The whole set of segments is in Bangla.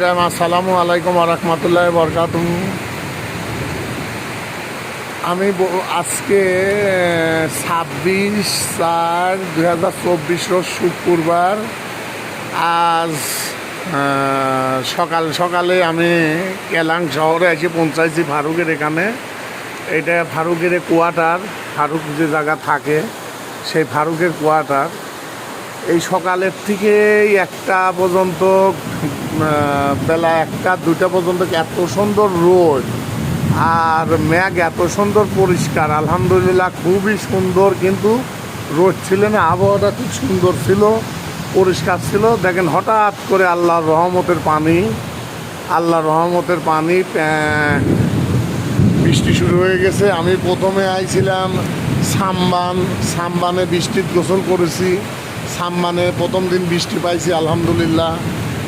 আসসালামু আলাইকুম রহমতুল্লাহ বরকাত আমি আজকে ছাব্বিশ চার দুই হাজার চব্বিশ শুক্রবার। আজ সকাল সকালে আমি কেলাং শহরে এসে পৌঁছাইছি ফারুকের এখানে। এটা ফারুকের কোয়ার্টার, ফারুক যে জায়গা থাকে, সেই ফারুকের কোয়ার্টার। এই সকালের থেকে একটা পর্যন্ত বেলা একটা দুটা পর্যন্ত এত সুন্দর রোদ আর ম্যাগ এত সুন্দর পরিষ্কার, আলহামদুলিল্লাহ খুবই সুন্দর, কিন্তু রোদ ছিল না, আবহাওয়াটা খুব সুন্দর ছিল, পরিষ্কার ছিল। দেখেন হঠাৎ করে আল্লাহর রহমতের পানি, আল্লাহর রহমতের পানি বৃষ্টি শুরু হয়ে গেছে। আমি প্রথমে আইছিলাম সাম্বান, সাম্বানে বৃষ্টির গোসল করেছি। সাম্বানে প্রথম দিন বৃষ্টি পাইছি, আলহামদুলিল্লাহ।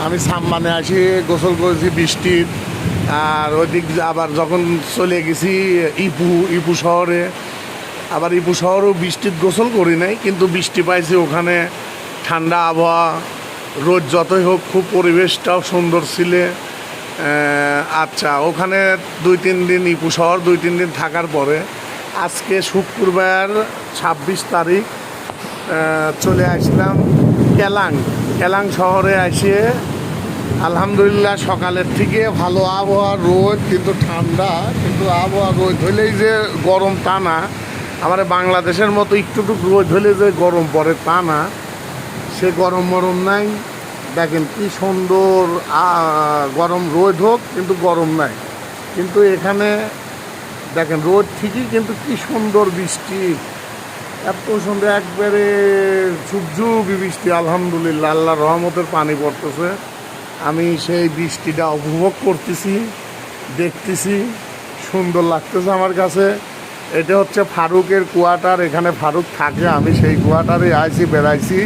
আমি সাম্বানে আসি, গোসল করেছি বৃষ্টির। আর ওইদিক আবার যখন চলে গেছি ইপু ইপু শহরে। আবার ইপু শহরেও বৃষ্টির গোসল করি নাই, কিন্তু বৃষ্টি পাইছি ওখানে। ঠান্ডা আবহাওয়া, রোদ যতই হোক, খুব পরিবেশটাও সুন্দর ছিলে। আচ্ছা ওখানে দুই তিন দিন ইপু শহর, দুই তিন দিন থাকার পরে আজকে শুক্রবার ছাব্বিশ তারিখ চলে আসলাম কেলাং। কেলাং শহরে এসে আলহামদুলিল্লাহ সকালের থেকে ভালো আবহাওয়া, রোদ, কিন্তু ঠান্ডা, কিন্তু আবহাওয়া, রোদ হলেই যে গরম তা না। আমার বাংলাদেশের মতো একটু টুকু রোদ হলে যে গরম পড়ে তা না। সে গরম মরম নাই। দেখেন কি সুন্দর গরম রোদ হোক, কিন্তু গরম নাই। কিন্তু এখানে দেখেন রোদ ঠিকই, কিন্তু কি সুন্দর বৃষ্টি। এত সুন্দর, একবারে ঝুপঝুপি বৃষ্টি, আলহামদুলিল্লাহ আল্লাহ রহমতের পানি পড়তেছে। আমি সেই বৃষ্টিটা উপভোগ করতেছি, দেখতেছি, সুন্দর লাগতেছে আমার কাছে। এটা হচ্ছে ফারুকের কোয়ার্টার এখানে ফারুক থাকে, আমি সেই কোয়ার্টারে আইছি, বেড়াইছি।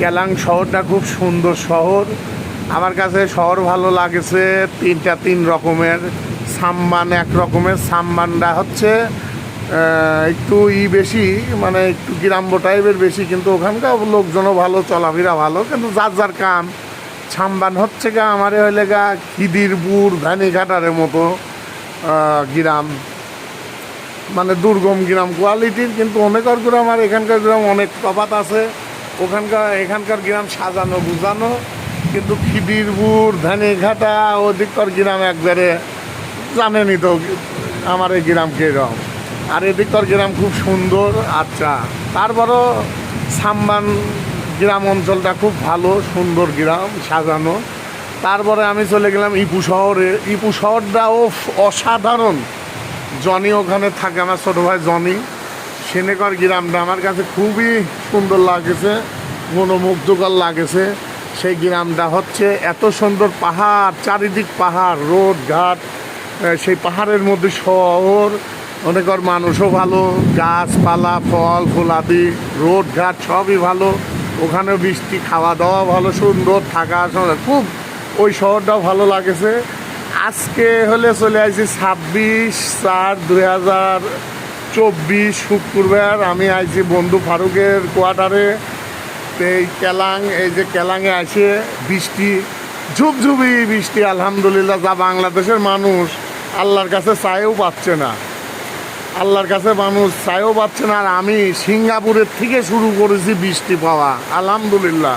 কেলাং শহরটা খুব সুন্দর শহর। আমার কাছে শহর ভালো লাগেছে, তিনটা তিন রকমের। সাম্মান এক রকমের, সাম্বানটা হচ্ছে একটু ই বেশি মানে একটু গ্রাম্য টাইপের বেশি, কিন্তু ওখানকার লোকজনও ভালো, চলাফেরা ভালো, কিন্তু যার যার কাম। ছাম্বান হচ্ছে গা, আমারে হইলে গা খিদিরপুর ধানিঘাটারের মতো গ্রাম। মানে দুর্গম গ্রাম, কোয়ালিটির কিন্তু অনেকর গ্রাম, আর এখানকার গ্রাম অনেক তফাত আছে। ওখানকার, এখানকার গ্রাম সাজানো বুঝানো কিন্তু খিদিরপুর ধানিঘাটা ওদিককার গ্রাম একবারে জানেনি তো আমার এই গ্রাম কীরকম। আর এদিককার গ্রাম খুব সুন্দর আচ্ছা। তারপরও সাম্বান গ্রাম অঞ্চলটা খুব ভালো, সুন্দর গ্রাম, সাজানো। তারপরে আমি চলে গেলাম ইপু শহরে। ইপু শহরটাও অসাধারণ। জনি ওখানে থাকে আমার ছোটো ভাই জনি। সেনেকর গ্রামটা আমার কাছে খুবই সুন্দর লাগেছে, মনোমুগ্ধকর লাগেছে। সেই গ্রামটা হচ্ছে এত সুন্দর পাহাড়, চারিদিক পাহাড়, রোড, ঘাট সেই পাহাড়ের মধ্যে শহর। অনেকর মানুষও ভালো, গাছপালা, ফল ফুলাদি রোড, ঘাট সবই ভালো। ওখানেও বৃষ্টি খাওয়া দাওয়া ভালো, সুন্দর, থাকা খুব ওই শহরটাও ভালো লাগেছে। আজকে হলে চলে আসছি ছাব্বিশ চার দুই হাজার চব্বিশ শুক্রবার। আমি আইছি বন্ধু ফারুকের কোয়ার্টারে। এই কেলাং, এই যে কেলাংয়ে আসে বৃষ্টি, ঝুপঝুপি বৃষ্টি, আলহামদুলিল্লাহ, যা বাংলাদেশের মানুষ আল্লাহর কাছে চাইও পাচ্ছে না। আল্লাহর কাছে মানুষ চাইও পাচ্ছে না। আর আমি সিঙ্গাপুরের থেকে শুরু করেছি বৃষ্টি পাওয়া। আলহামদুলিল্লাহ।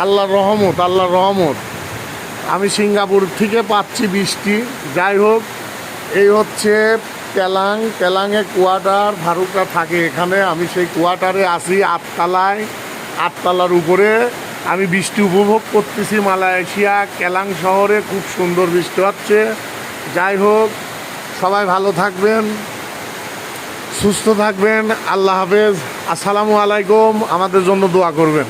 আল্লাহর রহমত আল্লাহর রহমত। আমি সিঙ্গাপুর থেকে পাচ্ছি বৃষ্টি। যাই হোক, এই হচ্ছে কেলাং কেলাংয়ে কোয়ার্টার ফারুকরা থাকে এখানে। আমি সেই কোয়ার্টারে আসি আটতলায়। আটতলার উপরে আমি বৃষ্টি উপভোগ করতেছি মালয়েশিয়া। কেলাং শহরে খুব সুন্দর বৃষ্টি হচ্ছে। যাই হোক, সবাই ভালো থাকবেন। সুস্থ থাকবেন আল্লাহ হাফেজ। আসসালামু আলাইকুম আমাদের জন্য দোয়া করবেন।